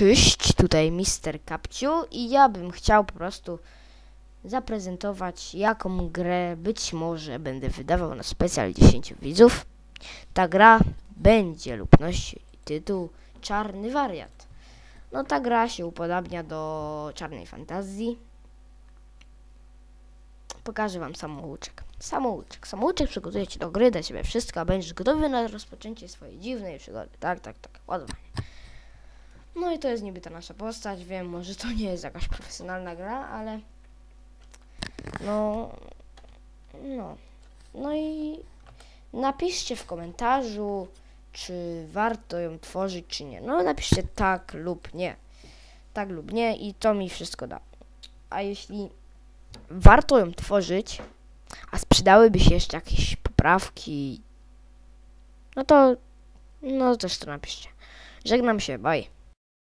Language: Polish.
Cześć, tutaj Mister Kapciu i ja bym chciał po prostu zaprezentować jaką grę być może będę wydawał na specjal 10 widzów. Ta gra będzie lub nosi tytuł Czarny Wariat. No ta gra się upodabnia do czarnej fantazji. Pokażę wam samouczek. Samouczek. Samouczek przygotuje do gry, da ciebie wszystko, a będziesz gotowy na rozpoczęcie swojej dziwnej przygody. Tak, tak, tak. Ładowanie. No i to jest niby ta nasza postać. Wiem, może to nie jest jakaś profesjonalna gra, ale no, no, no i napiszcie w komentarzu, czy warto ją tworzyć, czy nie. No napiszcie tak lub nie. Tak lub nie i to mi wszystko da. A jeśli warto ją tworzyć, a sprzedałyby się jeszcze jakieś poprawki, no to, no też to napiszcie. Żegnam się, bye.